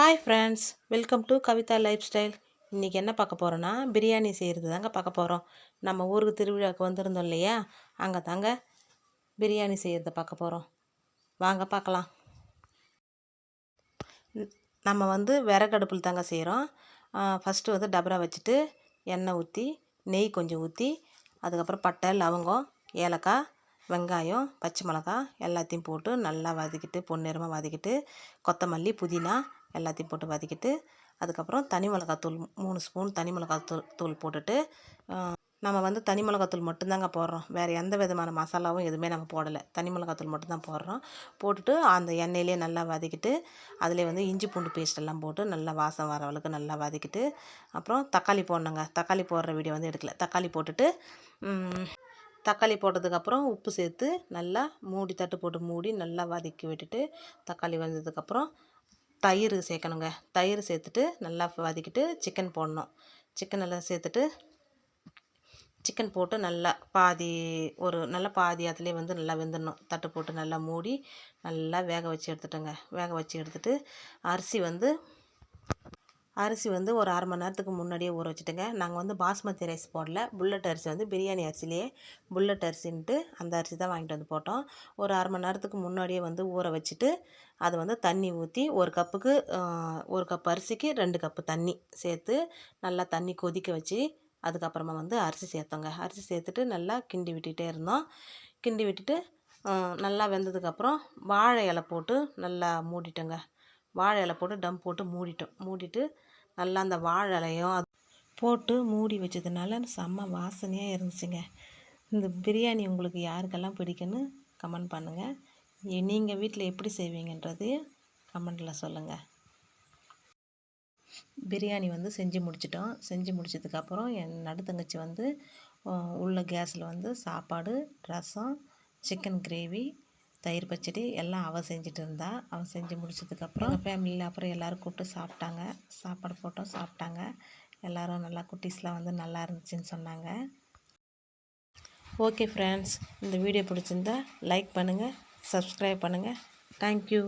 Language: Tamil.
Hi friends welcome to Kavitha lifestyle இன்றைக்கி என்ன பார்க்க போகிறோன்னா பிரியாணி செய்கிறது தாங்க பார்க்க போகிறோம் நம்ம ஊருக்கு திருவிழாவுக்கு வந்திருந்தோம் இல்லையா? அங்கே தாங்க பிரியாணி செய்கிறத பார்க்க போகிறோம் வாங்க பார்க்கலாம். நம்ம வந்து விறகடுப்பில் தாங்க செய்கிறோம் ஃபஸ்ட்டு வந்து டபரா வச்சுட்டு எண்ணெய் ஊற்றி நெய் கொஞ்சம் ஊற்றி அதுக்கப்புறம் பட்டை லவங்கம் ஏலக்காய் வெங்காயம் பச்சை மிளகாய் எல்லாத்தையும் போட்டு நல்லா வதக்கிட்டு பொன்னிறமாக வதக்கிட்டு கொத்தமல்லி புதினா எல்லாத்தையும் போட்டு வதக்கிட்டு அதுக்கப்புறம் தனி மிளகாத்தூள் மூணு ஸ்பூன் தனி மிளகாத்தூள் தூள் போட்டுட்டு நம்ம வந்து தனி மிளகாத்தூள் மட்டும்தாங்க போடுறோம். வேறு எந்த விதமான மசாலாவும் எதுவுமே நம்ம போடலை. தனி மிளகாத்தூள் மட்டும்தான் போடுறோம். போட்டுட்டு அந்த எண்ணெயிலே நல்லா வதக்கிட்டு அதிலே வந்து இஞ்சி பூண்டு பேஸ்ட் எல்லாம் போட்டு நல்லா வாசம் வர அளவுக்கு நல்லா வதக்கிட்டு அப்புறம் தக்காளி போடணுங்க. தக்காளி போடுற வீடியோ வந்து எடுக்கல. தக்காளி போட்டுட்டு தக்காளி போட்டதுக்கப்புறம் உப்பு சேர்த்து நல்லா மூடி தட்டு போட்டு மூடி நல்லா வதக்கி விட்டுட்டு தக்காளி வந்ததுக்கப்புறம் தயிர் சேர்க்கணுங்க. தயிர் சேர்த்துட்டு நல்லா வதக்கிட்டு சிக்கன் போடணும். சிக்கன் எல்லாம் சேர்த்துட்டு சிக்கன் போட்டு நல்லா பாதி ஒரு நல்லா பாதி அதுலேயே வந்து நல்லா வெந்துடணும். தட்டு போட்டு நல்லா மூடி நல்லா வேக வச்சு எடுத்துட்டோங்க. வேக வச்சு எடுத்துட்டு அரிசி வந்து அரிசி வந்து ஒரு அரை மணி நேரத்துக்கு முன்னாடியே ஊற வச்சுட்டுங்க. நாங்கள் வந்து பாஸ்மதி ரைஸ் போடல. புல்லட் அரிசி வந்து பிரியாணி அரிசிலேயே புல்லட் அரிசின்ட்டு அந்த அரிசி தான் வாங்கிட்டு வந்து போட்டோம். ஒரு அரை மணி நேரத்துக்கு முன்னாடியே வந்து ஊற வச்சுட்டு அது வந்து தண்ணி ஊற்றி ஒரு கப்புக்கு ஒரு கப் அரிசிக்கு ரெண்டு கப்பு தண்ணி சேர்த்து நல்லா தண்ணி கொதிக்க வச்சு அதுக்கப்புறமா வந்து அரிசி சேர்த்தோங்க. அரிசி சேர்த்துட்டு நல்லா கிண்டி விட்டுட்டே இருந்தோம். கிண்டி விட்டுட்டு நல்லா வெந்ததுக்கப்புறம் வாழை இலை போட்டு நல்லா மூடிட்டோங்க. வாழை இலை போட்டு டம் போட்டு மூடிட்டோம். மூடிட்டு நல்லா அந்த வாழை இலையும் அது போட்டு மூடி வச்சதுனால செம்ம வாசனையாக இருந்துச்சுங்க. இந்த பிரியாணி உங்களுக்கு யாருக்கெல்லாம் பிடிக்குன்னு கமெண்ட் பண்ணுங்கள் நீங்கள் வீட்டில் எப்படி செய்வீங்கன்றது கமெண்டில் சொல்லுங்கள் பிரியாணி வந்து செஞ்சு முடிச்சிட்டோம். செஞ்சு முடிச்சதுக்கப்புறம் என் நடுத்தங்கச்சி வந்து உள்ள கேஸில் வந்து சாப்பாடு ரசம் சிக்கன் கிரேவி தயிர் பச்சடி எல்லாம் அவள் செஞ்சுட்டு இருந்தா அவள் செஞ்சு முடிச்சதுக்கப்புறம் ஃபேமிலியில் அப்புறம் எல்லோரும் கூப்பிட்டு சாப்பிட்டாங்க. சாப்பாடு போட்டோம் சாப்பிட்டாங்க. எல்லோரும் நல்லா குட்டீஸ்லாம் வந்து நல்லா இருந்துச்சுன்னு சொன்னாங்க. ஓகே ஃப்ரெண்ட்ஸ் இந்த வீடியோ பிடிச்சிருந்தா லைக் பண்ணுங்கள் சப்ஸ்கிரைப் பண்ணுங்கள் தேங்க்யூ